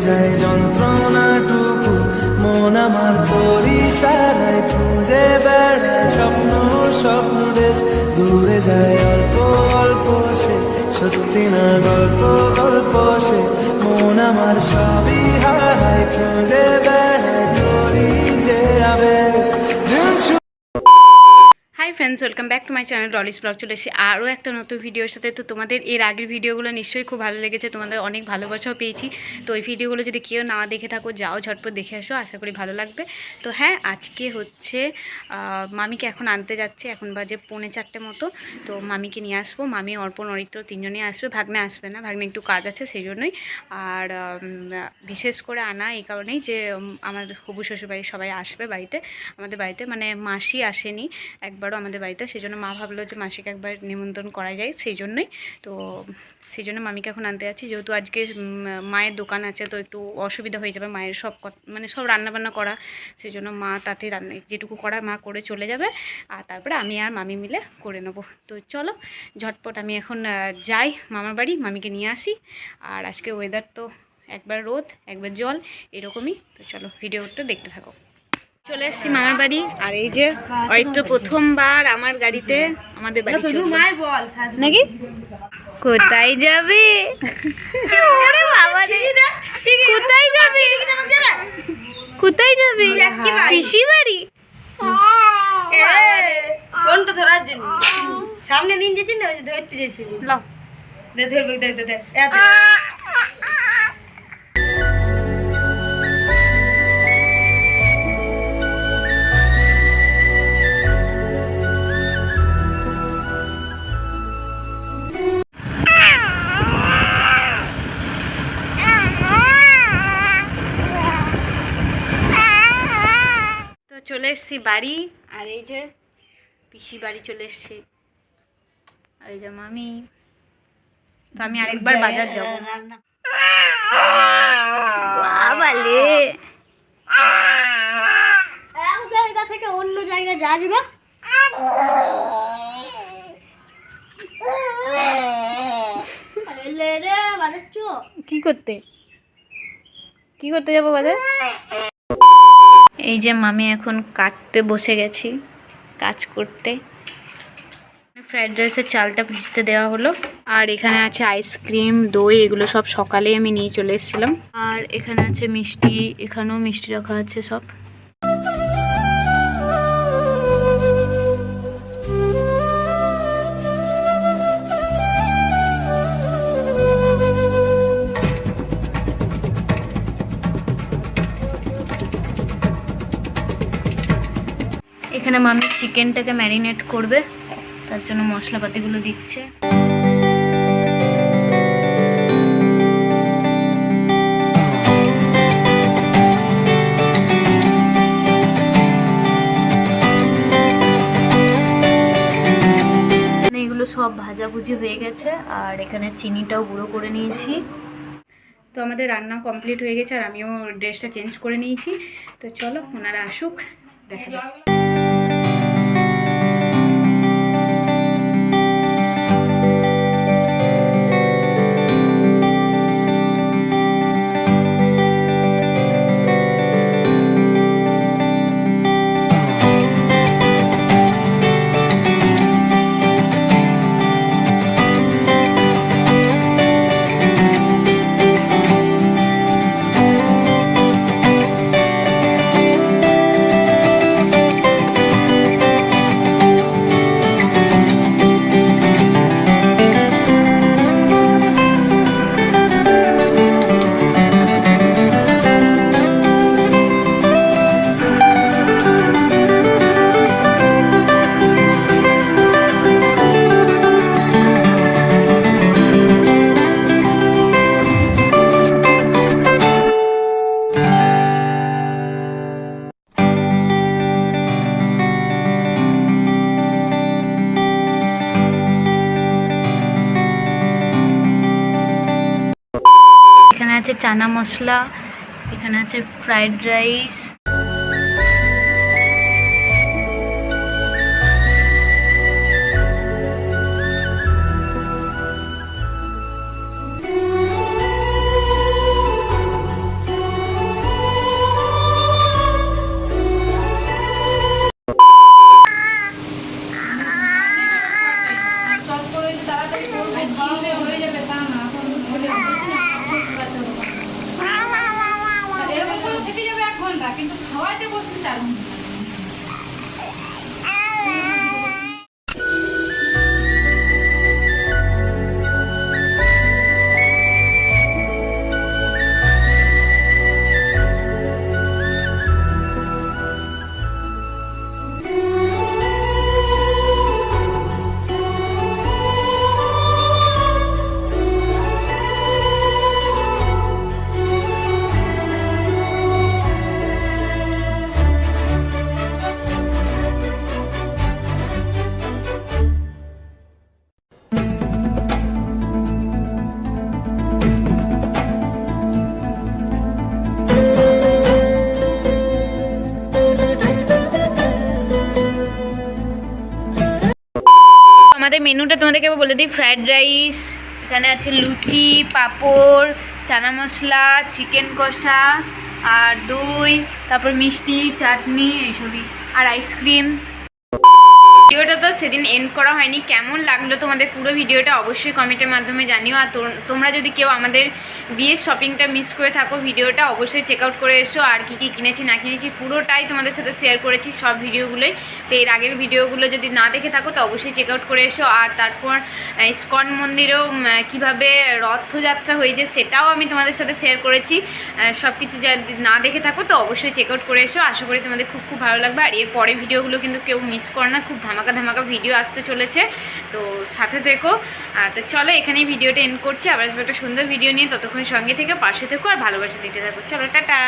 যায় যন্ত্রণাটুকু, মন আমার পরিসারায় সারায় খুঁজে বেড়ায়। স্বপ্ন স্বপ্ন দেশ দূরে যায়, অল্প অল্প সে, সত্যি না গল্প গল্প সে, মন আমার সবই হারায় friends welcome back to my channel Dolly's vlog চলে এসেছি আরও একটা নতুন ভিডিওর সাথে। তো তোমাদের এর আগের ভিডিওগুলো নিশ্চয়ই খুব ভালো লেগেছে, তোমাদের অনেক ভালোবাসাও পেয়েছি। তো ওই ভিডিওগুলো যদি কেউ না দেখে থাকো, যাও ঝটপট দেখে আসো, আশা করি ভালো লাগবে। তো হ্যাঁ আজকে হচ্ছে মামিকে এখন আনতে যাচ্ছে, এখন বাজে পৌনে চারটে মতো। তো মামিকে নিয়ে আসব, মামি, অর্পণ, অরিত্র তিনজনেই আসবে। ভাগ্নে আসবে না, ভাগ্নে একটু কাজ আছে সেই জন্যই আর বিশেষ করে আনা এই কারণেই যে আমার হবু শ্বশুরবাড়ি সবাই আসবে বাড়িতে। আমাদের বাড়িতে মানে মাসি আসেনি, একবারও আমাদের বাড়িতে সেই জন্য মা ভাবলো যে মাসিকে একবার নিমন্ত্রণ করা যায়, সেই জন্যই। তো সেই জন্য মামিকে এখন আনতে যাচ্ছি, যেহেতু আজকে মায়ের দোকান আছে, তো একটু অসুবিধা হয়ে যাবে মায়ের সব মানে সব রান্নাবান্না করা। সেই জন্য মা তাতে রান্না, যেটুকু করা মা করে চলে যাবে। আর তারপরে আমি আর মামি মিলে করে নেব। তো চলো, ঝটপট আমি এখন যাই মামার বাড়ি, মামিকে নিয়ে আসি। আর আজকে ওয়েদার তো একবার রোদ, একবার জল, এরকমই। তো চলো ভিডিওটা দেখতে থাকো। চলে এসেছি মামার বাড়ি। আর এই যে অরিত্র প্রথমবার আমার গাড়িতে আমাদের বাড়ি। নাকি? কোথায় যাবে। কোথায় যাবে? কোথায় যাবে? পিসি বাড়ি? কোনটা ধরার জন্য? সামনে নিয়ে গেছি না ধরতে লাও দে ধরবে দেখ দে দেখ চলে এসেছি বাড়ি আর এই যে পিসি বাড়ি চলে এসেছি। আর এই যে মামি। তো আমি আরেকবার বাজার যাব। বাবালে। এক জায়গা থেকে অন্য জায়গায় যাওয়া যাবে? কি করতে? কি করতে যাব বাজার? এই যে মামি এখন কাটতে বসে গেছি, কাজ করতে। ফ্রাইড রাইসের চালটা ভিজতে দেওয়া হলো, আর এখানে আছে আইসক্রিম, দই, এগুলো সব সকালে আমি নিয়ে চলে এসেছিলাম। আর এখানে আছে মিষ্টি, এখানেও মিষ্টি রাখা আছে সব। এখানে মামি চিকেনটাকে ম্যারিনেট করবে, তার জন্য মশলাপাতিগুলো দিচ্ছে। সব ভাজাভুজি হয়ে গেছে, আর এখানে চিনিটাও গুঁড়ো করে নিয়েছি। তো আমাদের রান্না কমপ্লিট হয়ে গেছে, আর আমিও ড্রেসটা চেঞ্জ করে নিয়েছি। তো চলো, ওনারা আসুক, দেখা যাক। আছে চানা মশলা এখানে আছে ফ্রায়েড রাইস কিন্তু খাওয়াতে বসতে চার মেনুটা তোমাদেরকে বলে দিই। ফ্রায়েড রাইস, এখানে আছে লুচি, পাঁপড়, চানা মশলা, চিকেন কষা, আর দই, তারপর মিষ্টি, চাটনি, এইসবই। আর আইসক্রিম। ভিডিওটা তো সেদিন এন্ড করা হয়নি। কেমন লাগল তোমাদের পুরো ভিডিওটা অবশ্যই কমেন্টের মাধ্যমে জানিও। আর তোমরা যদি কেউ আমাদের বিয়ের শপিংটা মিস করে থাকো, ভিডিওটা অবশ্যই চেক আউট করে এসো। আর কী কী কিনেছি, না কিনেছি, পুরোটাই তোমাদের সাথে শেয়ার করেছি সব ভিডিওগুলোই তো এর আগের ভিডিওগুলো যদি না দেখে থাকো, তো অবশ্যই চেক আউট করে এসো। আর তারপর ইস্কন মন্দিরেও কীভাবে রথযাত্রা হয়েছে সেটাও আমি তোমাদের সাথে শেয়ার করেছি। সব কিছু যদি না দেখে থাকো, তো অবশ্যই চেক আউট করে এসো। আশা করি তোমাদের খুব খুব ভালো লাগবে। আর এর পরে ভিডিওগুলো কিন্তু কেউ মিস করে না, খুব ধামাকা ধামাকা ভিডিও আসতে চলেছে। তো সাথে থেকো। তো চলো এখানেই ভিডিওটা এন্ড করছি। আবার একটা সুন্দর ভিডিও নিয়ে। ততক্ষণ সঙ্গে থেকে পাশে থেকো আর ভালোবাসা দিতে থাকো। চলো টাটা।